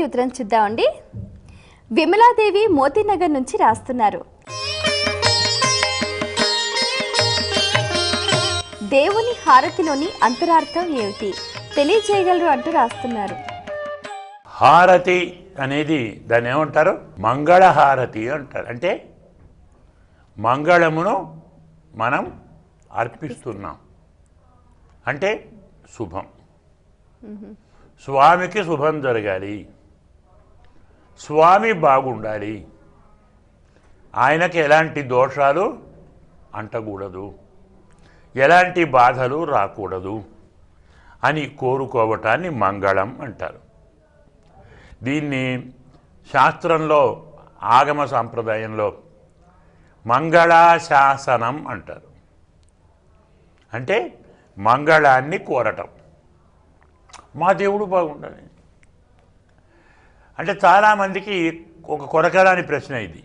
మొదటి ఉత్తరం చూద్దామండి. విమలాదేవి మోతీనగర్ నుంచి రాస్తున్నారు. దేవుని హారతిలోని అంతరార్థం ఏమిటి? తెలియజేయగలరు అంటూ రాస్తున్నారు. హారతి అనేది దాన్ని ఏమంటారు? మంగళహారతి అంటారు. అంటే మంగళమును మనం అర్పిస్తున్నాం. అంటే శుభం. స్వామికి శుభం జరగాలి. స్వామి బాగుండాలి. ఆయనకి ఎలాంటి దోషాలు అంటకూడదు. ఎలాంటి బాధలు రాకూడదు అని కోరుకోవటాన్ని మంగళం అంటారు. దీన్ని శాస్త్రంలో ఆగమ సాంప్రదాయంలో మంగళాశాసనం అంటారు. అంటే మంగళాన్ని కోరటం. మా దేవుడు బాగుండాలి. అంటే చాలామందికి ఒక కొరకరాని ప్రశ్న ఇది.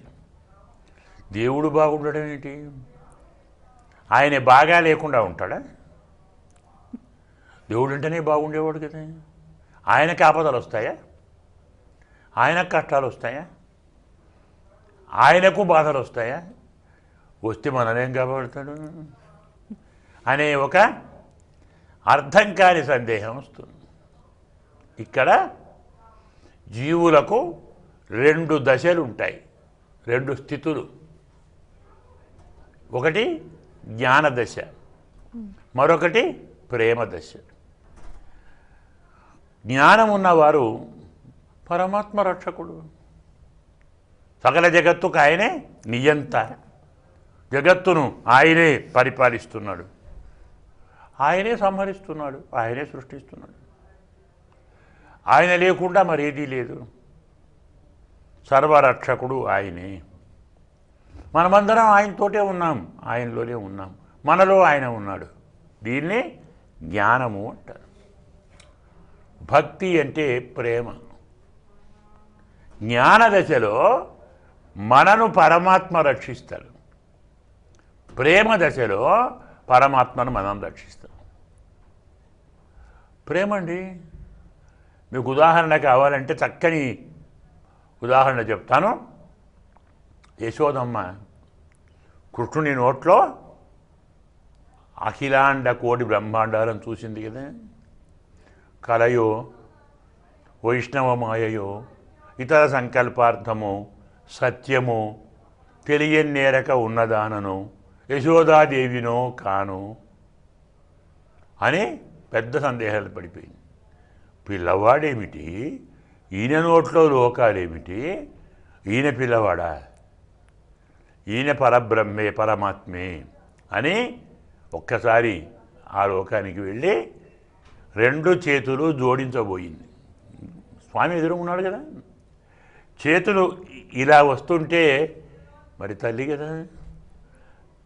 దేవుడు బాగుండడం ఏంటి? ఆయన బాగా లేకుండా ఉంటాడా? దేవుడు అంటేనే బాగుండేవాడు కదా. ఆయనకి ఆపదలు వస్తాయా? ఆయనకు కష్టాలు వస్తాయా? ఆయనకు బాధలు వస్తాయా? వస్తే మననేం కాబడతాడు అనే ఒక అర్థం కాని సందేహం వస్తుంది. ఇక్కడ జీవులకు రెండు దశలు ఉంటాయి రెండు స్థితులు. ఒకటి జ్ఞాన దశ మరొకటి ప్రేమ దశ జ్ఞానం ఉన్నవారు పరమాత్మ రక్షకుడు. సకల జగత్తుకు ఆయనే నియంత. జగత్తును ఆయనే పరిపాలిస్తున్నాడు. ఆయనే సంహరిస్తున్నాడు ఆయనే సృష్టిస్తున్నాడు. ఆయన లేకుండా మరేదీ లేదు. సర్వరక్షకుడు ఆయనే. మనమందరం ఆయనతోటే ఉన్నాం ఆయనలోనే ఉన్నాం. మనలో ఆయన ఉన్నాడు. దీన్ని జ్ఞానము అంటారు. భక్తి అంటే ప్రేమ. జ్ఞాన దశలో మనను పరమాత్మ రక్షిస్తాడు ప్రేమ దశలో పరమాత్మను మనం రక్షిస్తాం. ప్రేమ అండి? మీకు ఉదాహరణ కావాలంటే చక్కని ఉదాహరణ చెప్తాను. యశోదమ్మ కృష్ణుని నోట్లో అఖిలాండ కోటి బ్రహ్మాండాలను చూసింది కదా. కలయో వైష్ణవమాయయో ఇతర సంకల్పార్థము సత్యము తెలియనేరక ఉన్నదానను యశోదాదేవినో కాను అని పెద్ద సందేహాలు పడిపోయింది. పిల్లవాడేమిటి? ఈయన నోట్లో లోకాలేమిటి? ఈయన పిల్లవాడా? ఈయన పరబ్రహ్మే పరమాత్మే అని ఒక్కసారి ఆ లోకానికి వెళ్ళి రెండు చేతులు జోడించబోయింది. స్వామి ఎదురుకున్నాడు కదా? చేతులు ఇలా వస్తుంటే మరి తల్లి కదా?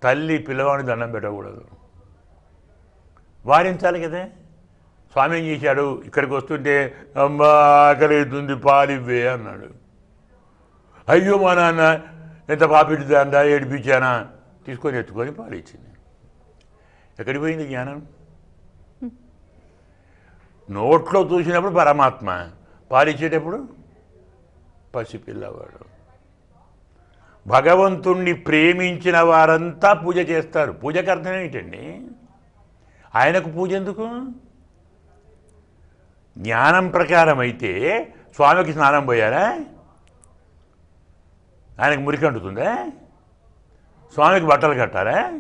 తల్లి పిల్లవాడిని దండం పెట్టకూడదు. వారించాలి కదా? స్వామి ఏం చేశాడు? ఇక్కడికి వస్తుంటే అమ్మా ఆకలితుంది పాలివ్వే అన్నాడు. అయ్యో మా నాన్న ఎంత పాపిడిదాందా ఏడిపించానా? తీసుకొని ఎత్తుకొని పాలిచ్చింది ఎక్కడికి పోయింది జ్ఞానం? నోట్లో చూసినప్పుడు పరమాత్మ. పాలిచ్చేటప్పుడు పసిపిల్లవాడు. భగవంతుణ్ణి ప్రేమించిన వారంతా పూజ చేస్తారు. పూజకి అర్థం ఏంటండి ఆయనకు పూజ ఎందుకు? జ్ఞానం ప్రకారం అయితే స్వామికి స్నానం పోయారా? ఆయనకు మురికి అంటుతుందా? స్వామికి బట్టలు కట్టారా?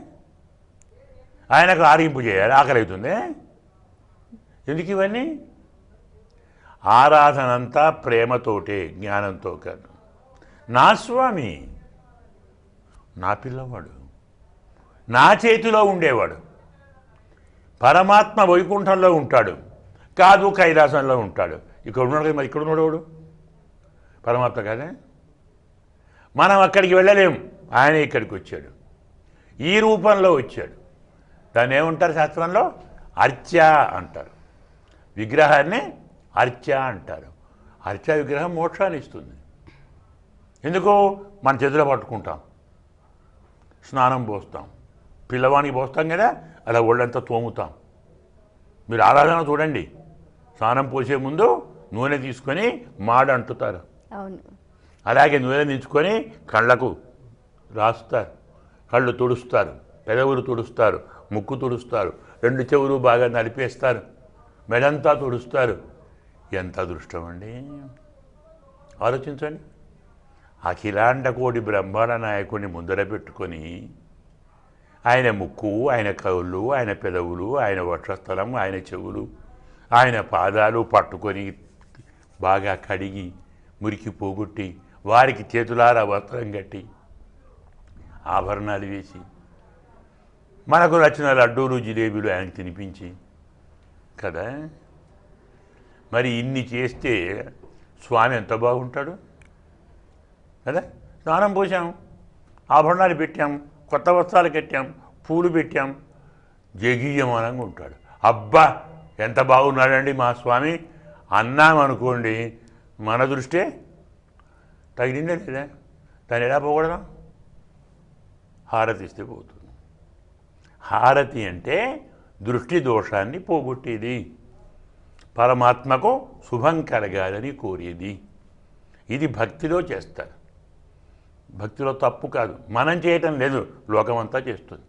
ఆయనకు ఆరింపు చేయాలి ఆకలి అవుతుంది ఎందుకు ఇవన్నీ? ఆరాధన అంతా ప్రేమతోటే జ్ఞానంతో కాదు. నా స్వామి నా పిల్లవాడు నా చేతిలో ఉండేవాడు. పరమాత్మ వైకుంఠంలో ఉంటాడు. కాదు కైలాసంలో ఉంటాడు. ఇక్కడ ఉన్నాడు కదా మరి ఇక్కడ ఉన్నాడు వాడు పరమాత్మ కదా? మనం అక్కడికి వెళ్ళలేం. ఆయన ఇక్కడికి వచ్చాడు. ఈ రూపంలో వచ్చాడు. దాన్ని ఏమంటారు శాస్త్రంలో? అర్చ అంటారు. విగ్రహాన్ని అర్చ అంటారు. అర్చ విగ్రహం మోక్షాన్ని ఇస్తుంది. ఎందుకు? మన చేతిలో పట్టుకుంటాం. స్నానం పోస్తాం. పిల్లవానికి పోస్తాం కదా అలా ఒళ్ళంతా తోముతాం. మీరు ఆరాధన చూడండి. స్నానం పోసే ముందు నూనె తీసుకొని మాడ అంటుతారు అవును. అలాగే నూనె దించుకొని కళ్ళకు రాస్తారు. కళ్ళు తుడుస్తారు. పెదవులు తుడుస్తారు. ముక్కు తుడుస్తారు. రెండు చెవులు బాగా నలిపేస్తారు మెడంతా తుడుస్తారు. ఎంత అదృష్టం అండి. ఆలోచించండి. అఖిలాండ కోటి బ్రహ్మాండ నాయకుడిని ముందర పెట్టుకొని ఆయన ముక్కు ఆయన కవులు ఆయన పెదవులు ఆయన వక్షస్థలం ఆయన చెవులు ఆయన పాదాలు పట్టుకొని బాగా కడిగి మురికి పోగొట్టి వారికి చేతులారా వస్త్రం కట్టి ఆభరణాలు వేసి మనకు నచ్చిన లడ్డూలు జిలేబీలు ఆయనకు తినిపించి కదా? మరి ఇన్ని చేస్తే స్వామి ఎంత బాగుంటాడు? కదా? స్నానం పోసాం ఆభరణాలు పెట్టాం కొత్త వస్త్రాలు కట్టాం పూలు పెట్టాం జగీయమానంగా ఉంటాడు. అబ్బా! ఎంత బాగున్నాడండి మా స్వామి? అన్నాం అనుకోండి మన దృష్టి తగిలిందే లేదా? దాన్ని ఎలా పోకూడదాం హారతి ఇస్తే పోతుంది. హారతి అంటే దృష్టి దోషాన్ని పోగొట్టేది. పరమాత్మకు శుభం కలగాలని కోరేది. ఇది భక్తిలో చేస్తారు. భక్తిలో తప్పు కాదు. మనం చేయటం లేదు. లోకమంతా చేస్తుంది.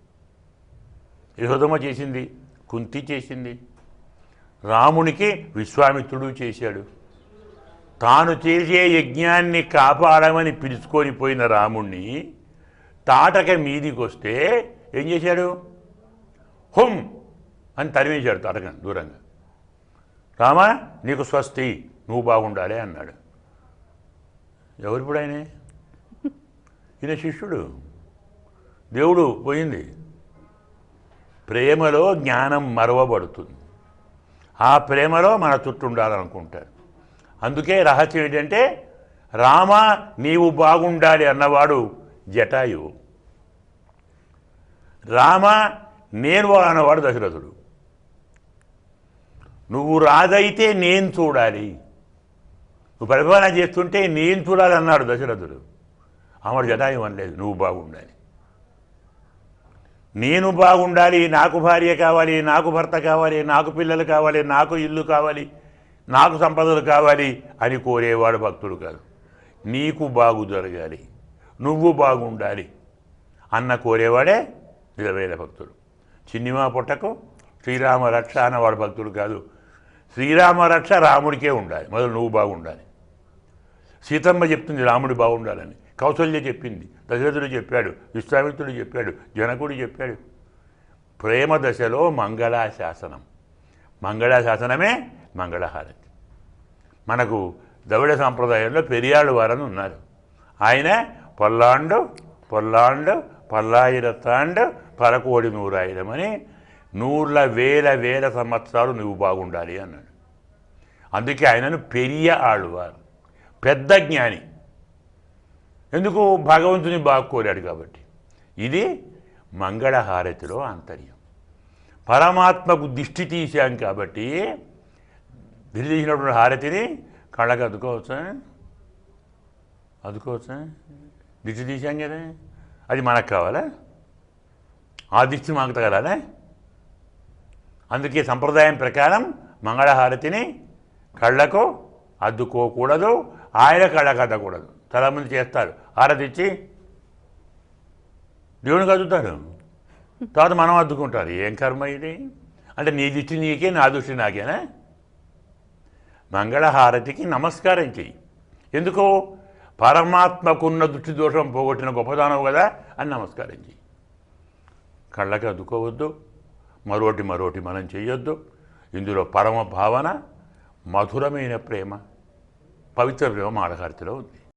యశోదమ్మ చేసింది కుంతి చేసింది రామునికి విశ్వామిత్రుడు చేశాడు. తాను చేసే యజ్ఞాన్ని కాపాడమని పిలుచుకొని పోయిన రాముణ్ణి తాటక మీదికి వస్తే ఏం చేశాడు? హుం అని తరిమేశాడు తాటక దూరంగా. రామా నీకు స్వస్తి నువ్వు బాగుండాలి అన్నాడు. ఎవరిప్పుడు ఆయనే? ఈయన శిష్యుడు. దేవుడు పోయింది. ప్రేమలో జ్ఞానం మరవబడుతుంది. ఆ ప్రేమలో మన చుట్టూ ఉండాలనుకుంటారు. అందుకే రహస్యం ఏంటంటే రామ నీవు బాగుండాలి అన్నవాడు జటాయువు. రామ నేను అన్నవాడు దశరథుడు. నువ్వు రాజైతే నేను చూడాలి. నువ్వు పరిపాలన చేస్తుంటే నేను చూడాలి అన్నాడు దశరథుడు. అమడు జటాయువు అనలేదు నువ్వు బాగుండాలి. నేను బాగుండాలి నాకు భార్య కావాలి నాకు భర్త కావాలి నాకు పిల్లలు కావాలి నాకు ఇల్లు కావాలి నాకు సంపదలు కావాలి అని కోరేవాడు భక్తుడు కాదు. నీకు బాగు జరగాలి నువ్వు బాగుండాలి అన్న కోరేవాడే నిజమైన భక్తుడు. చిన్నిమా పుట్టకు శ్రీరామ రక్ష అన్నవాడు భక్తుడు కాదు. శ్రీరామ రక్ష రాముడికే ఉండాలి. మొదలు నువ్వు బాగుండాలి. సీతమ్మ చెప్తుంది రాముడు బాగుండాలని. కౌసల్య చెప్పింది. దశరథుడు చెప్పాడు విశ్వామిత్రుడు చెప్పాడు జనకుడు చెప్పాడు. ప్రేమ దశలో మంగళాశాసనం. మంగళాశాసనమే మంగళహారతి. మనకు ద్రవిడ సాంప్రదాయంలో పెరియాళ్ళు వారని ఉన్నారు. ఆయన పొల్లాండు పొల్లాండు పల్లాయిరతాండు పరకోడి నూరాయిరమని నూర్ల వేల వేల సంవత్సరాలు నువ్వు బాగుండాలి అన్నాడు. అందుకే ఆయనను పెరియ ఆళ్ళువారు పెద్ద జ్ఞాని. ఎందుకు భగవంతుని బాగా కోరాడు కాబట్టి? ఇది మంగళహారతిలో ఆంతర్యం. పరమాత్మకు దిష్టి తీశాం కాబట్టి దిష్టి తీసినటువంటి హారతిని కళ్ళకు అద్దుకోవచ్చా అద్దుకోవచ్చా దిష్టి తీశాం కదా. అది మనకు కావాలా? ఆ దిష్టి మాకు తగలాలా? అందుకే సంప్రదాయం ప్రకారం మంగళహారతిని కళ్ళకు అద్దుకోకూడదు ఆయన కళ్ళకు అద్దకూడదు చాలామంది చేస్తారు. హారతి ఇచ్చి దేవునికి అద్దుతారు తర్వాత మనం అద్దుకుంటారు. ఏం కర్మ ఇది? అంటే నీ దృష్టి నీకే నా దృష్టి నాకేనా? మంగళహారతికి నమస్కారం చెయ్యి. ఎందుకు? పరమాత్మకున్న దృష్టి దోషం పోగొట్టిన గొప్పదానవు కదా అని నమస్కారం చెయ్యి. కళ్ళకి అద్దుకోవద్దు. మరోటి మరోటి మనం చేయొద్దు ఇందులో పరమ భావన మధురమైన ప్రేమ పవిత్ర ప్రేమ మాడహారతిలో ఉంది.